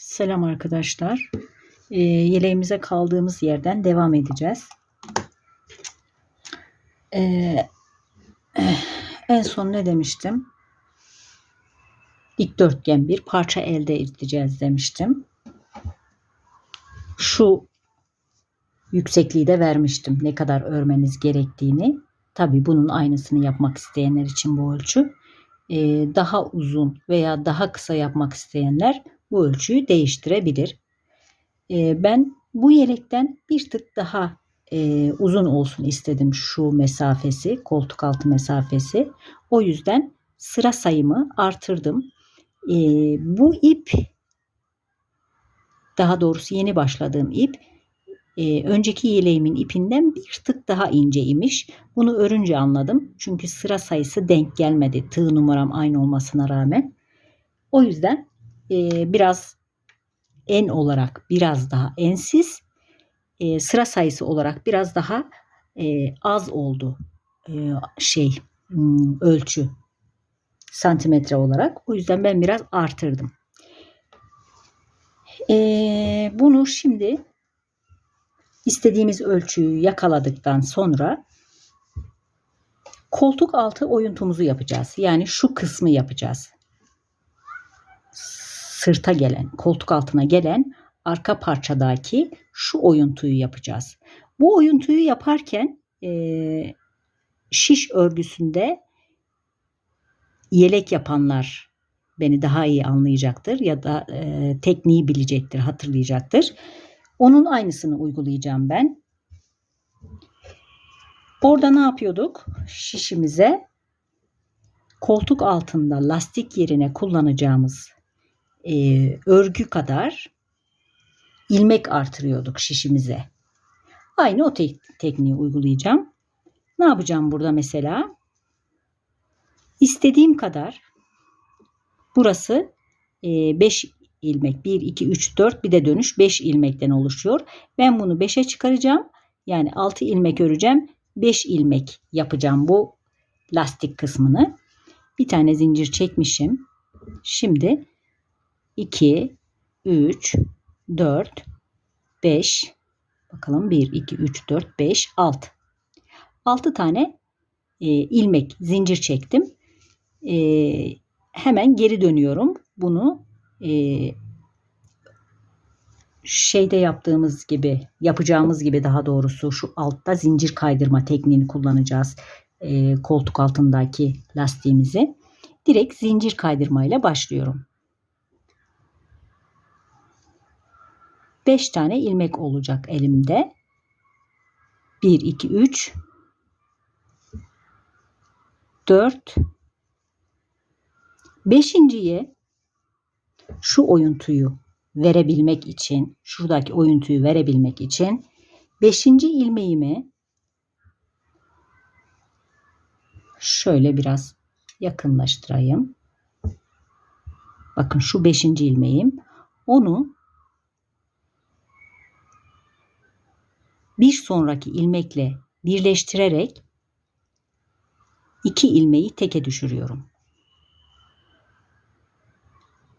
Selam arkadaşlar. Ee, yeleğimize kaldığımız yerden devam edeceğiz. Eh, en son ne demiştim? Dikdörtgen bir parça elde edeceğiz demiştim. Şu yüksekliği de vermiştim. Ne kadar örmeniz gerektiğini. Tabii bunun aynısını yapmak isteyenler için bu ölçü. Ee, daha uzun veya daha kısa yapmak isteyenler bu ölçüyü değiştirebilir. Ee, ben bu yelekten bir tık daha e, uzun olsun istedim şu mesafesi, koltuk altı mesafesi. O yüzden sıra sayımı artırdım. Ee, bu ip daha doğrusu yeni başladığım ip e, önceki yeleğimin ipinden bir tık daha ince imiş. Bunu örünce anladım. Çünkü sıra sayısı denk gelmedi. Tığ numaram aynı olmasına rağmen. O yüzden e, biraz en olarak biraz daha ensiz, e, sıra sayısı olarak biraz daha e, az oldu e, şey hmm, ölçü santimetre olarak. O yüzden ben biraz artırdım. E, bunu şimdi istediğimiz ölçüyü yakaladıktan sonra koltuk altı oyuntumuzu yapacağız. Yani şu kısmı yapacağız sırta gelen, koltuk altına gelen arka parçadaki şu oyuntuyu yapacağız. Bu oyuntuyu yaparken e, şiş örgüsünde yelek yapanlar beni daha iyi anlayacaktır ya da e, tekniği bilecektir, hatırlayacaktır. Onun aynısını uygulayacağım ben. Orada ne yapıyorduk? Şişimize koltuk altında lastik yerine kullanacağımız e, örgü kadar ilmek artırıyorduk şişimize. Aynı o te- tekniği uygulayacağım. Ne yapacağım burada mesela? İstediğim kadar burası 5 e, ilmek 1 2 3 4 bir de dönüş 5 ilmekten oluşuyor. Ben bunu 5'e çıkaracağım. Yani 6 ilmek öreceğim. 5 ilmek yapacağım bu lastik kısmını. Bir tane zincir çekmişim. Şimdi 2, 3, 4, 5. Bakalım 1, 2, 3, 4, 5, 6. 6 tane e, ilmek zincir çektim. E, hemen geri dönüyorum. Bunu e, şeyde yaptığımız gibi yapacağımız gibi daha doğrusu şu altta zincir kaydırma tekniğini kullanacağız. E, koltuk altındaki lastiğimizi. Direkt zincir kaydırmayla başlıyorum. 5 tane ilmek olacak elimde. 1 2 3 4 Beşinciye şu oyuntuyu verebilmek için, şuradaki oyuntuyu verebilmek için beşinci ilmeğimi şöyle biraz yakınlaştırayım. Bakın şu beşinci ilmeğim. Onu bir sonraki ilmekle birleştirerek iki ilmeği teke düşürüyorum.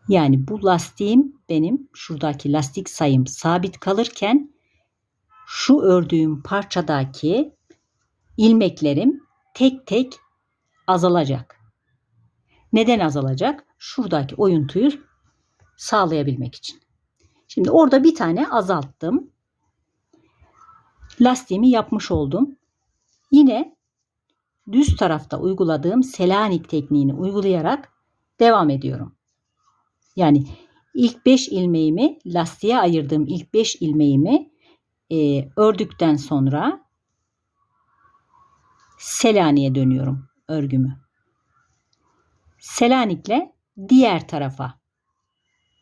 Yani bu lastiğim benim şuradaki lastik sayım sabit kalırken şu ördüğüm parçadaki ilmeklerim tek tek azalacak. Neden azalacak? Şuradaki oyuntuyu sağlayabilmek için. Şimdi orada bir tane azalttım lastiğimi yapmış oldum. Yine düz tarafta uyguladığım Selanik tekniğini uygulayarak devam ediyorum. Yani ilk 5 ilmeğimi lastiğe ayırdığım ilk 5 ilmeğimi e, ördükten sonra Selanik'e dönüyorum örgümü. Selanik'le diğer tarafa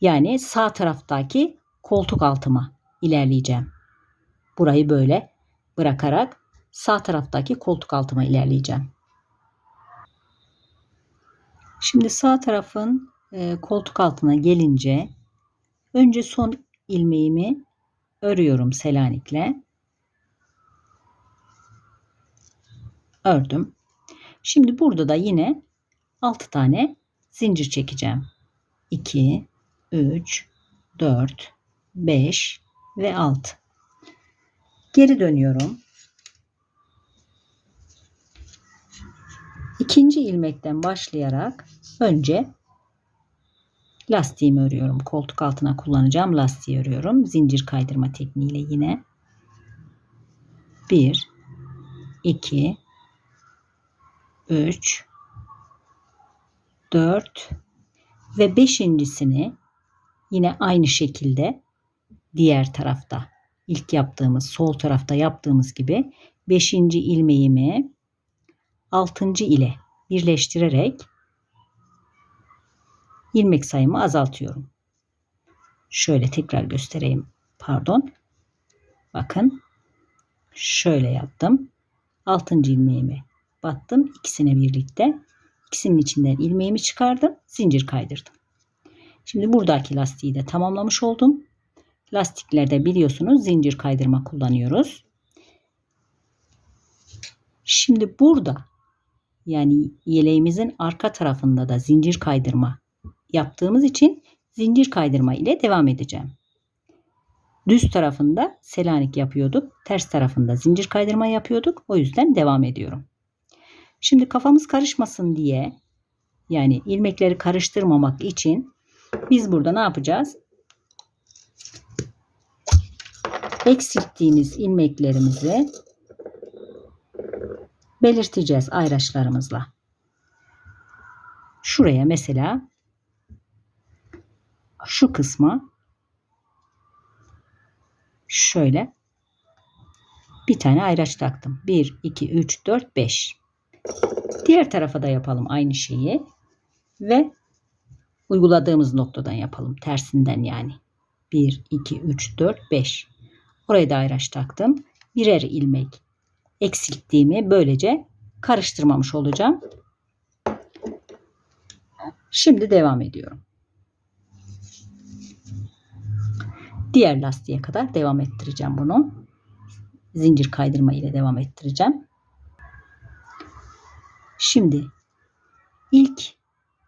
yani sağ taraftaki koltuk altıma ilerleyeceğim. Burayı böyle bırakarak sağ taraftaki koltuk altıma ilerleyeceğim. Şimdi sağ tarafın e, koltuk altına gelince önce son ilmeğimi örüyorum Selanik'le. Ördüm. Şimdi burada da yine 6 tane zincir çekeceğim. 2 3 4, 5 ve 6. Geri dönüyorum. İkinci ilmekten başlayarak önce lastiğimi örüyorum. Koltuk altına kullanacağım lastiği örüyorum. Zincir kaydırma tekniğiyle yine. 1 2 3 4 ve beşincisini yine aynı şekilde diğer tarafta ilk yaptığımız sol tarafta yaptığımız gibi beşinci ilmeğimi altıncı ile birleştirerek ilmek sayımı azaltıyorum. Şöyle tekrar göstereyim. Pardon. Bakın. Şöyle yaptım. Altıncı ilmeğimi battım. ikisine birlikte. İkisinin içinden ilmeğimi çıkardım. Zincir kaydırdım. Şimdi buradaki lastiği de tamamlamış oldum. Lastiklerde biliyorsunuz zincir kaydırma kullanıyoruz. Şimdi burada yani yeleğimizin arka tarafında da zincir kaydırma yaptığımız için zincir kaydırma ile devam edeceğim. Düz tarafında selanik yapıyorduk. Ters tarafında zincir kaydırma yapıyorduk. O yüzden devam ediyorum. Şimdi kafamız karışmasın diye yani ilmekleri karıştırmamak için biz burada ne yapacağız? Eksilttiğimiz ilmeklerimizi belirteceğiz ayraçlarımızla. Şuraya mesela şu kısma şöyle bir tane ayraç taktım. 1, 2, 3, 4, 5. Diğer tarafa da yapalım aynı şeyi. Ve uyguladığımız noktadan yapalım. Tersinden yani. 1, 2, 3, 4, 5. Oraya da ayraç taktım. Birer ilmek eksilttiğimi böylece karıştırmamış olacağım. Şimdi devam ediyorum. Diğer lastiğe kadar devam ettireceğim bunu. Zincir kaydırma ile devam ettireceğim. Şimdi ilk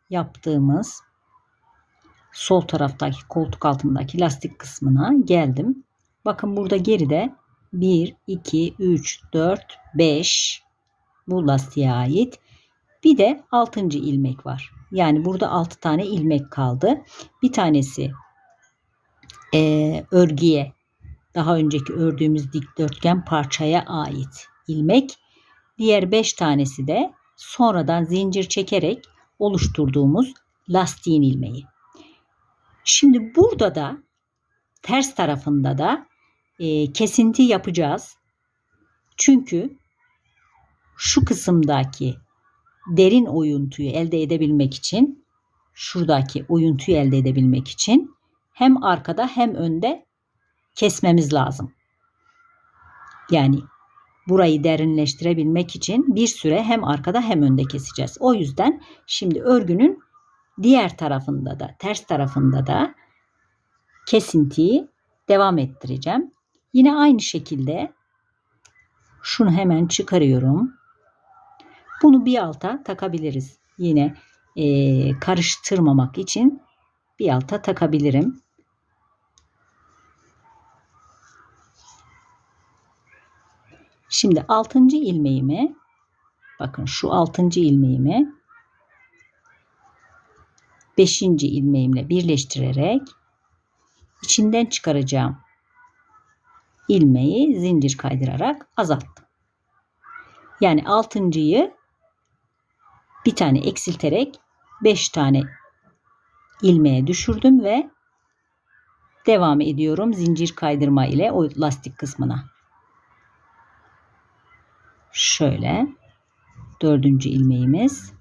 yaptığımız sol taraftaki koltuk altındaki lastik kısmına geldim. Bakın burada geride 1, 2, 3, 4, 5 bu lastiğe ait. Bir de 6. ilmek var. Yani burada 6 tane ilmek kaldı. Bir tanesi e, örgüye daha önceki ördüğümüz dikdörtgen parçaya ait ilmek. Diğer 5 tanesi de sonradan zincir çekerek oluşturduğumuz lastiğin ilmeği. Şimdi burada da ters tarafında da e, kesinti yapacağız. Çünkü şu kısımdaki derin oyuntuyu elde edebilmek için şuradaki oyuntuyu elde edebilmek için hem arkada hem önde kesmemiz lazım. Yani burayı derinleştirebilmek için bir süre hem arkada hem önde keseceğiz. O yüzden şimdi örgünün diğer tarafında da ters tarafında da kesintiyi devam ettireceğim. Yine aynı şekilde şunu hemen çıkarıyorum. Bunu bir alta takabiliriz. Yine e, karıştırmamak için bir alta takabilirim. Şimdi altıncı ilmeğimi bakın şu altıncı ilmeğimi beşinci ilmeğimle birleştirerek içinden çıkaracağım ilmeği zincir kaydırarak azalttım. Yani altıncıyı bir tane eksilterek beş tane ilmeğe düşürdüm ve devam ediyorum zincir kaydırma ile o lastik kısmına. Şöyle dördüncü ilmeğimiz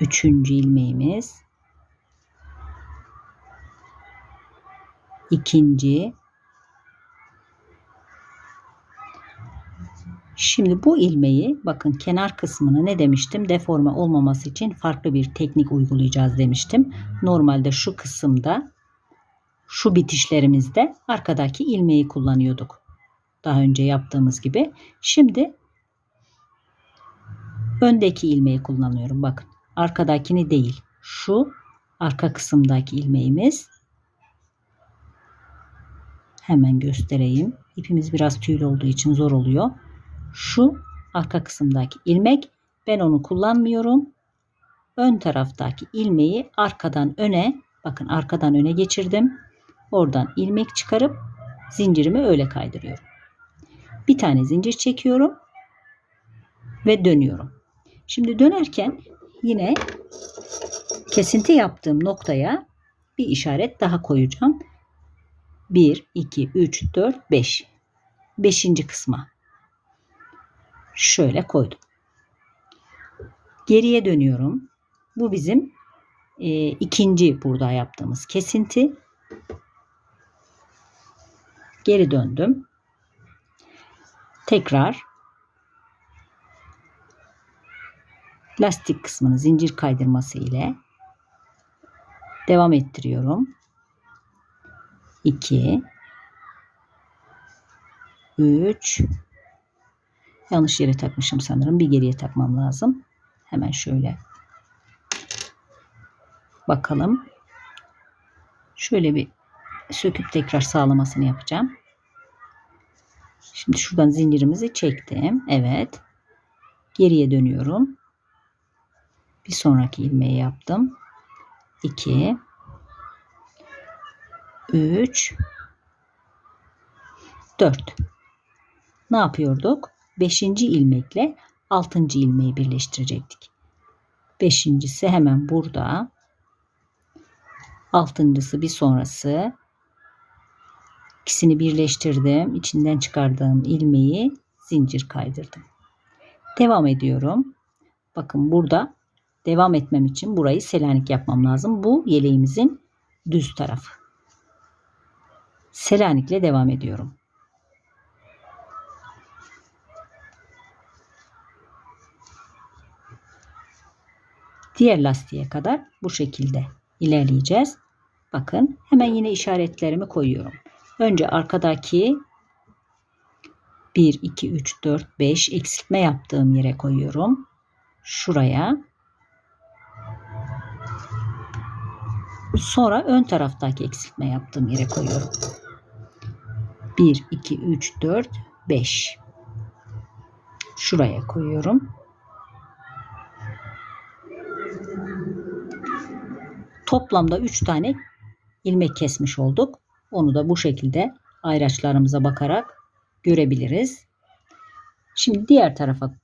üçüncü ilmeğimiz ikinci Şimdi bu ilmeği bakın kenar kısmını ne demiştim deforme olmaması için farklı bir teknik uygulayacağız demiştim. Normalde şu kısımda şu bitişlerimizde arkadaki ilmeği kullanıyorduk. Daha önce yaptığımız gibi. Şimdi öndeki ilmeği kullanıyorum. Bakın arkadakini değil. Şu arka kısımdaki ilmeğimiz. Hemen göstereyim. İpimiz biraz tüylü olduğu için zor oluyor. Şu arka kısımdaki ilmek ben onu kullanmıyorum. Ön taraftaki ilmeği arkadan öne bakın arkadan öne geçirdim. Oradan ilmek çıkarıp zincirimi öyle kaydırıyorum. Bir tane zincir çekiyorum ve dönüyorum. Şimdi dönerken yine kesinti yaptığım noktaya bir işaret daha koyacağım. 1, 2, 3, 4, 5. Beşinci kısma. Şöyle koydum. Geriye dönüyorum. Bu bizim e, ikinci burada yaptığımız kesinti. Geri döndüm. Tekrar lastik kısmını zincir kaydırması ile devam ettiriyorum. 2 3 Yanlış yere takmışım sanırım. Bir geriye takmam lazım. Hemen şöyle bakalım. Şöyle bir söküp tekrar sağlamasını yapacağım. Şimdi şuradan zincirimizi çektim. Evet. Geriye dönüyorum. Bir sonraki ilmeği yaptım. 2 3 4 Ne yapıyorduk? 5. ilmekle 6. ilmeği birleştirecektik. Beşincisi hemen burada. Altıncısı bir sonrası. İkisini birleştirdim. İçinden çıkardığım ilmeği zincir kaydırdım. Devam ediyorum. Bakın burada devam etmem için burayı selanik yapmam lazım. Bu yeleğimizin düz tarafı. Selanikle devam ediyorum. Diğer lastiğe kadar bu şekilde ilerleyeceğiz. Bakın hemen yine işaretlerimi koyuyorum. Önce arkadaki 1, 2, 3, 4, 5 eksiltme yaptığım yere koyuyorum. Şuraya. Sonra ön taraftaki eksiltme yaptığım yere koyuyorum. 1, 2, 3, 4, 5. Şuraya koyuyorum. Toplamda 3 tane ilmek kesmiş olduk. Onu da bu şekilde ayraçlarımıza bakarak görebiliriz. Şimdi diğer tarafa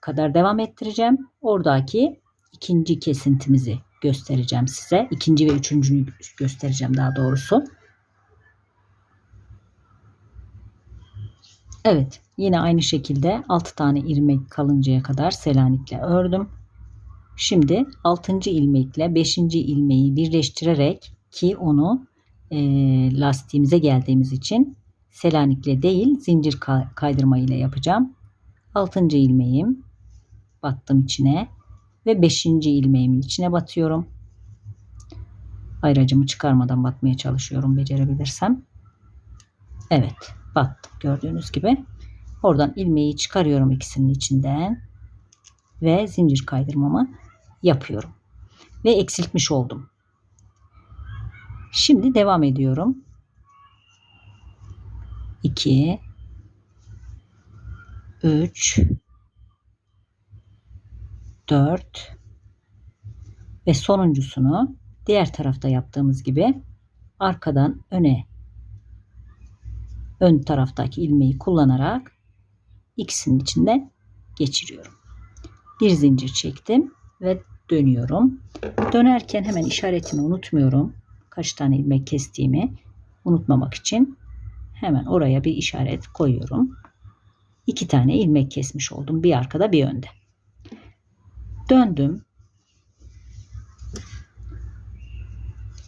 kadar devam ettireceğim. Oradaki ikinci kesintimizi göstereceğim size. İkinci ve üçüncüyü göstereceğim daha doğrusu. Evet yine aynı şekilde 6 tane ilmek kalıncaya kadar selanikle ördüm. Şimdi 6. ilmekle 5. ilmeği birleştirerek ki onu e, lastiğimize geldiğimiz için selanikle değil zincir kaydırma ile yapacağım. 6. ilmeğim battım içine ve 5. ilmeğimin içine batıyorum. Ayracımı çıkarmadan batmaya çalışıyorum becerebilirsem. Evet battım gördüğünüz gibi. Oradan ilmeği çıkarıyorum ikisinin içinden ve zincir kaydırmamı yapıyorum. Ve eksiltmiş oldum. Şimdi devam ediyorum. 2 3 4 ve sonuncusunu diğer tarafta yaptığımız gibi arkadan öne ön taraftaki ilmeği kullanarak ikisinin içinden geçiriyorum. Bir zincir çektim ve dönüyorum. Dönerken hemen işaretimi unutmuyorum. Kaç tane ilmek kestiğimi unutmamak için hemen oraya bir işaret koyuyorum. İki tane ilmek kesmiş oldum. Bir arkada bir önde. Döndüm.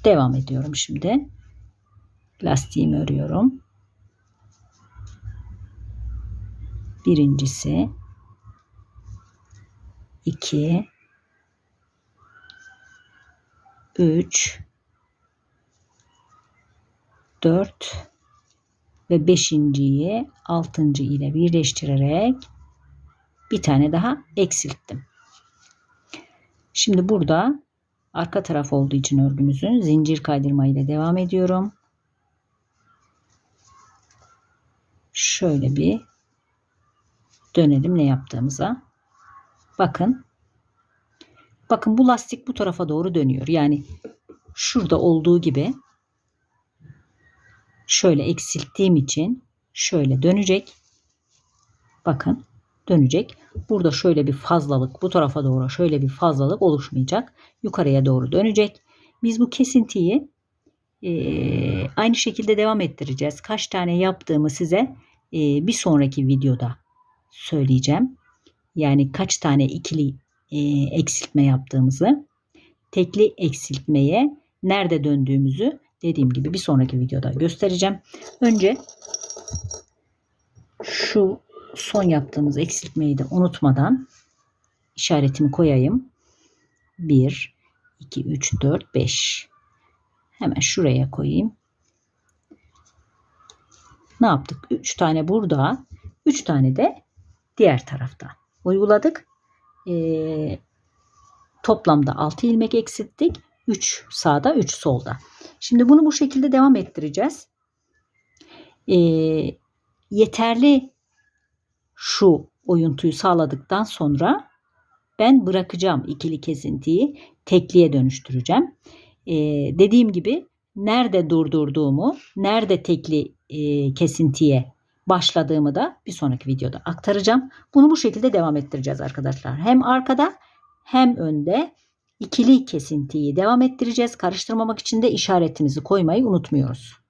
Devam ediyorum şimdi. Lastiğimi örüyorum. Birincisi 2 3 4 ve beşinciyi altıncı ile birleştirerek bir tane daha eksilttim. Şimdi burada Arka taraf olduğu için örgümüzün zincir kaydırma ile devam ediyorum. Şöyle bir dönelim ne yaptığımıza. Bakın. Bakın bu lastik bu tarafa doğru dönüyor. Yani şurada olduğu gibi şöyle eksilttiğim için şöyle dönecek. Bakın dönecek. Burada şöyle bir fazlalık bu tarafa doğru şöyle bir fazlalık oluşmayacak. Yukarıya doğru dönecek. Biz bu kesintiyi eee, aynı şekilde devam ettireceğiz. Kaç tane yaptığımı size eee, bir sonraki videoda söyleyeceğim. Yani kaç tane ikili eee, eksiltme yaptığımızı, tekli eksiltmeye nerede döndüğümüzü dediğim gibi bir sonraki videoda göstereceğim. Önce şu son yaptığımız eksiltmeyi de unutmadan işaretimi koyayım. 1, 2, 3, 4, 5. Hemen şuraya koyayım. Ne yaptık? 3 tane burada, 3 tane de diğer tarafta uyguladık. Ee, toplamda 6 ilmek eksilttik. 3 sağda, 3 solda. Şimdi bunu bu şekilde devam ettireceğiz. Ee, yeterli şu oyuntuyu sağladıktan sonra ben bırakacağım ikili kesintiyi tekliye dönüştüreceğim. Ee, dediğim gibi nerede durdurduğumu, nerede tekli e, kesintiye başladığımı da bir sonraki videoda aktaracağım. Bunu bu şekilde devam ettireceğiz arkadaşlar. Hem arkada hem önde ikili kesintiyi devam ettireceğiz. Karıştırmamak için de işaretimizi koymayı unutmuyoruz.